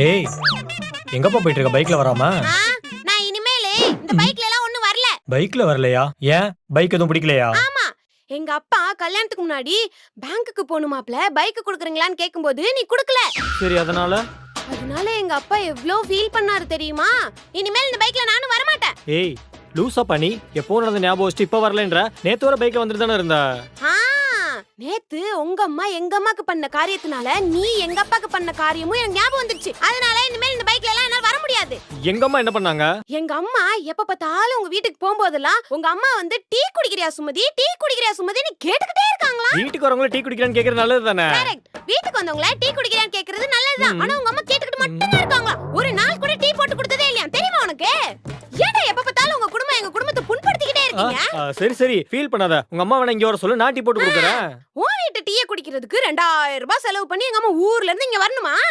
ஏய் எங்கப்பா போயிட்டு இருக்க பைக்ல வராம? நான் இனிமேலு இந்த பைக்ல எல்லாம் ஒண்ணும் வரல. பைக்ல வரலையா? ஏன்? பைக் எதுவும் பிடிக்கலையா? ஆமா. எங்க அப்பா கல்யாணத்துக்கு முன்னாடி பேங்க்குக்கு போகணுமாப்ல? பைக் குடுக்குறீங்களான்னு கேக்கும்போது நீ குடுக்கல. சரி அதனால? அதனால எங்க அப்பா எவ்ளோ ஃபீல் பண்ணாரு தெரியுமா? இனிமேல் இந்த பைக்ல நானும் வரமாட்டேன். ஏய் லூசா பண்ணி எப்போ நடந்த ஞாபகம் வச்சுட்டு இப்ப வரலன்ற? நேத்து வர பைக்ல வந்துட்டு தானே இருந்தா? நேத்து உங்க அம்மா எங்க அம்மாக்கு பண்ண காரியத்தினால நீ எங்க அப்பாக்கு பண்ண காரியமும் எனக்கு ஞாபகம் வந்துருச்சு அதனால இனிமேல் இந்த பைக்ல எல்லாம் என்னால வர முடியாது. எங்க அம்மா என்ன பண்ணாங்க? எங்க அம்மா எப்ப பார்த்தாலும் உங்க வீட்டுக்கு போகும்போதெல்லாம் உங்க அம்மா வந்து டீ குடிக்கிறியா சுமதி? டீ குடிக்கிறியா சுமதின்னு கேட்டுக்கிட்டே இருக்காங்களா? வீட்டுக்கு வரவங்கள டீ குடிக்கலான்னு கேக்குறது நல்லது தானே? கரெக்ட் வீட்டுக்கு வந்தவங்கள டீ குடிக்கிறியான்னு கேக்குறது நல்லதுதான். ஆனா உங்க அம்மா கேட்டுக்கிட்டு மட்டும் தான் இருக்காங்களா? ஒரு நாள் கூட டீ போட்டு கொடுத்ததே இருக்கீங்க சரி சரி. ஃபீல் பண்ணாத. உங்க அம்மா வேணா இங்க வர சொல்லு. நான் டீ போட்டு கொடுக்குறேன். வீட்டு டீயை குடிக்கிறதுக்கு ரெண்டாயிரம் ரூபாய் செலவு பண்ணி எங்க அம்மா ஊர்ல இருந்து இங்க வரணுமா?